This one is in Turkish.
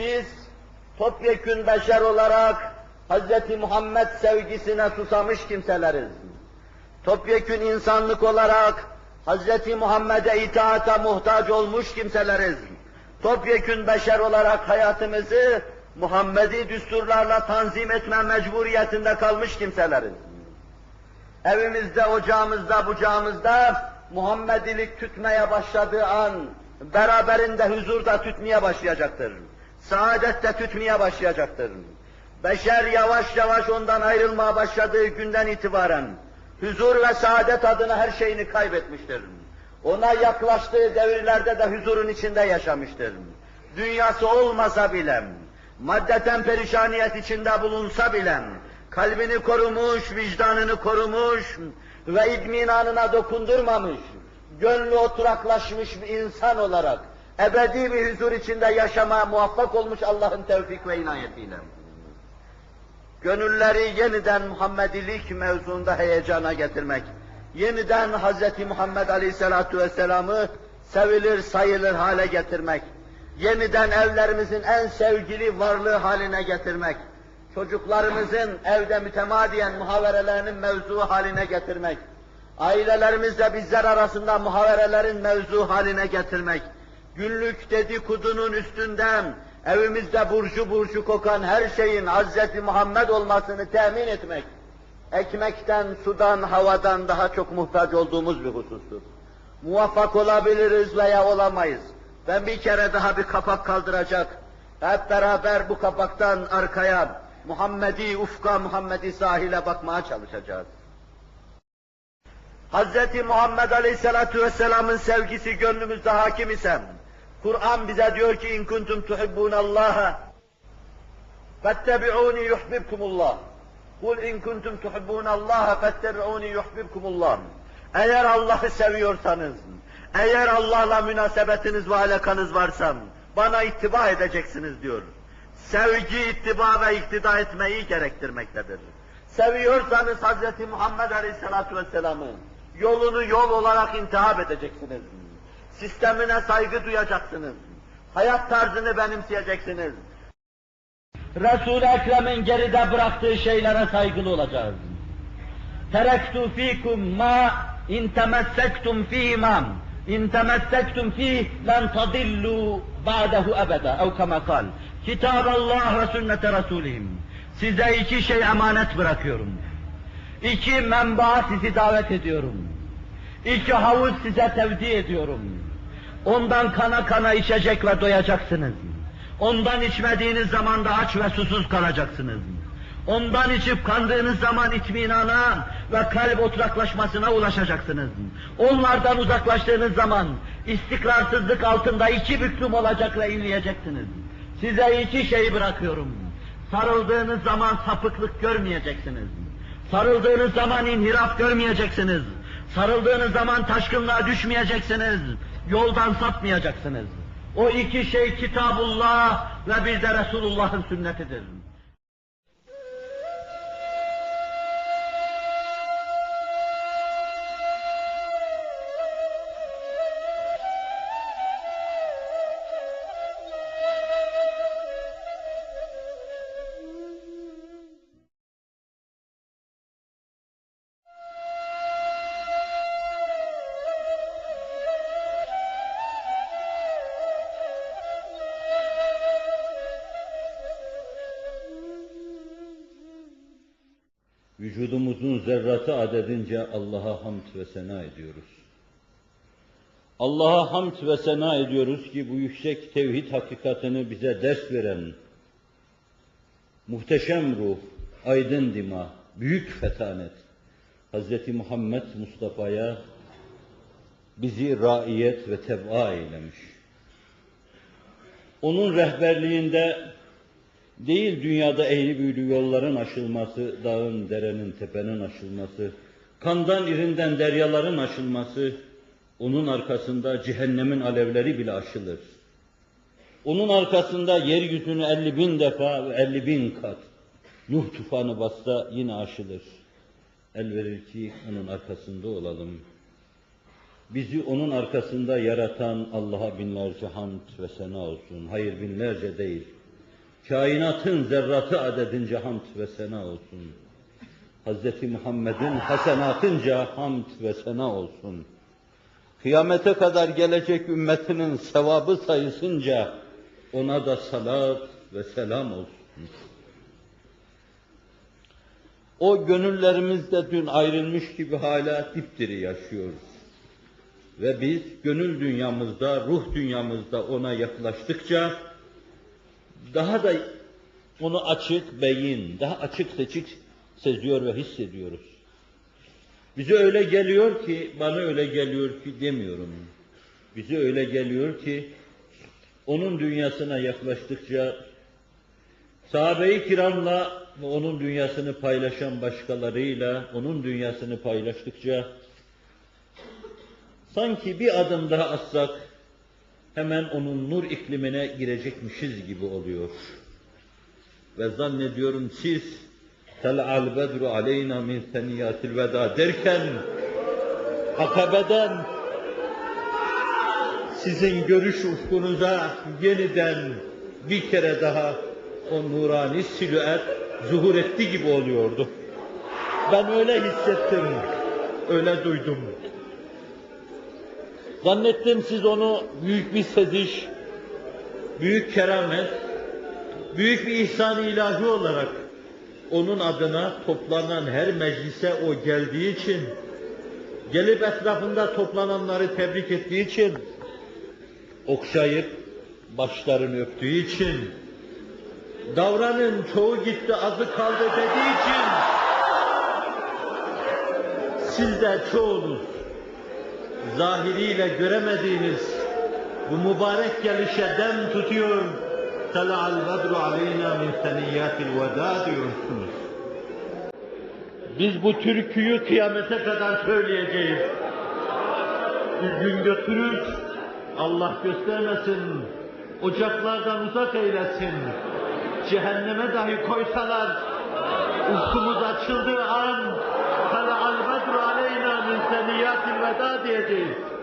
Biz topyekün beşer olarak Hz. Muhammed sevgisine susamış kimseleriz. Topyekün insanlık olarak Hz. Muhammed'e itaata muhtaç olmuş kimseleriz. Topyekün beşer olarak hayatımızı Muhammedi düsturlarla tanzim etme mecburiyetinde kalmış kimseleriz. Evimizde, ocağımızda, bucağımızda Muhammedilik tütmeye başladığı an beraberinde huzur da tütmeye başlayacaktır. Saadet de tütmeye başlayacaktır. Beşer yavaş yavaş ondan ayrılmaya başladığı günden itibaren huzur ve saadet adına her şeyini kaybetmiştir. Ona yaklaştığı devirlerde de huzurun içinde yaşamıştır. Dünyası olmasa bile, maddeten perişaniyet içinde bulunsa bile, kalbini korumuş, vicdanını korumuş ve idminanına dokundurmamış, gönlü oturaklaşmış bir insan olarak ebedi bir huzur içinde yaşamaya muvaffak olmuş Allah'ın tevfik ve inayetiyle. Gönülleri yeniden Muhammedilik mevzuunda heyecana getirmek, yeniden Hz. Muhammed Aleyhisselatü Vesselam'ı sevilir sayılır hale getirmek, yeniden evlerimizin en sevgili varlığı haline getirmek, çocuklarımızın evde mütemadiyen muhaverelerinin mevzu haline getirmek, ailelerimizle bizler arasında muhaverelerin mevzu haline getirmek, günlük dedikodunun üstünden evimizde burcu burcu kokan her şeyin Hz. Muhammed olmasını temin etmek, ekmekten, sudan, havadan daha çok muhtaç olduğumuz bir husustur. Muvaffak olabiliriz veya olamayız. Ben bir kere daha bir kapak kaldıracak, hep beraber bu kapaktan arkaya Muhammedi ufka, Muhammedi sahile bakmaya çalışacağız. Hz. Muhammed Aleyhisselatü Vesselam'ın sevgisi gönlümüzde hakim ise, Kur'an bize diyor ki in kuntum tuhibbunallaha fettebi'uni yuhibbukumullah. Kul in kuntum tuhibbunallaha fettebi'uni yuhibbukumullah. Eğer Allah'ı seviyorsanız, eğer Allah'la münasebetiniz ve alakanız varsa bana ittiba edeceksiniz diyor. Sevgi ittiba ve iktida etmeyi gerektirmektedir. Seviyorsanız Hz. Muhammed Aleyhisselatü Vesselam'ı yolunu yol olarak intihap edeceksiniz. Sistemine saygı duyacaksınız. Hayat tarzını benimseyeceksiniz. Resul-i Ekrem'in geride bıraktığı şeylere saygılı olacağız. Terektu fikum ma in temessektum fîmâ in temessektum fîh len tadillu ba'dehu ebeda. Ev kema kal. Kitab Allah ve sünnete Resulihim. Size iki şey emanet bırakıyorum. İki menbaa sizi davet ediyorum. İki havuz size tevdi ediyorum. Ondan kana kana içecek ve doyacaksınız. Ondan içmediğiniz zaman da aç ve susuz kalacaksınız. Ondan içip kandığınız zaman itminana ve kalp oturaklaşmasına ulaşacaksınız. Onlardan uzaklaştığınız zaman istikrarsızlık altında iki büklüm olacak ve inleyeceksiniz. Size iki şey bırakıyorum. Sarıldığınız zaman sapıklık görmeyeceksiniz. Sarıldığınız zaman inhiraf görmeyeceksiniz. Sarıldığınız zaman taşkınlığa düşmeyeceksiniz. Yoldan sapmayacaksınız. O iki şey Kitabullah ve bir de Resulullah'ın sünnetidir. Vücudumuzun zerratı adedince Allah'a hamd ve sena ediyoruz. Allah'a hamd ve sena ediyoruz ki bu yüksek tevhid hakikatini bize ders veren, muhteşem ruh, aydın dima, büyük fetanet, Hz. Muhammed Mustafa'ya bizi raiyet ve tebaa eylemiş. Onun rehberliğinde değil dünyada eğri büğrü yolların aşılması, dağın, derenin, tepenin aşılması, kandan irinden deryaların aşılması, onun arkasında cehennemin alevleri bile aşılır. Onun arkasında yeryüzünü elli bin defa ve elli bin kat Nuh tufanı bassa yine aşılır. El verir ki onun arkasında olalım. Bizi onun arkasında yaratan Allah'a binlerce hamd ve sena olsun. Hayır binlerce değil kainatın zerratı adedince hamd ve sena olsun. Hz. Muhammed'in hasenatınca hamd ve sena olsun. Kıyamete kadar gelecek ümmetinin sevabı sayısınca ona da salat ve selam olsun. O gönüllerimizde dün ayrılmış gibi hala dipdiri yaşıyoruz. Ve biz gönül dünyamızda, ruh dünyamızda ona yaklaştıkça daha da onu açık beyin, daha açık seçik seziyor ve hissediyoruz. Bize öyle geliyor ki, bana öyle geliyor ki demiyorum. Bize öyle geliyor ki, onun dünyasına yaklaştıkça, sahabe-i kiramla ve onun dünyasını paylaşan başkalarıyla, onun dünyasını paylaştıkça, sanki bir adım daha atsak, hemen onun nur iklimine girecekmişiz gibi oluyor. Ve zannediyorum siz, Tel'al bedru aleyna min seniyatil veda derken, akabeden sizin görüş ufkunuza yeniden bir kere daha o nurani silüet zuhur etti gibi oluyordu. Ben öyle hissettim, öyle duydum. Zannettim siz onu büyük bir seziş, büyük keramet, büyük bir ihsan ilahi olarak onun adına toplanan her meclise o geldiği için, gelip etrafında toplananları tebrik ettiği için, okşayıp başlarını öptüğü için, davranın çoğu gitti azı kaldı dediği için, siz de çoğunuz zahiriyle göremediğiniz bu mübarek gelişe dem tutuyor. Tala'al bedru aleyna min seniyyatil veda diyorsunuz. Biz bu türküyü kıyamete kadar söyleyeceğiz. Bir gün götürür, Allah göstermesin, ocaklardan uzak eylesin. Cehenneme dahi koysalar, ufkumuz açıldığı an, Tala'al bedru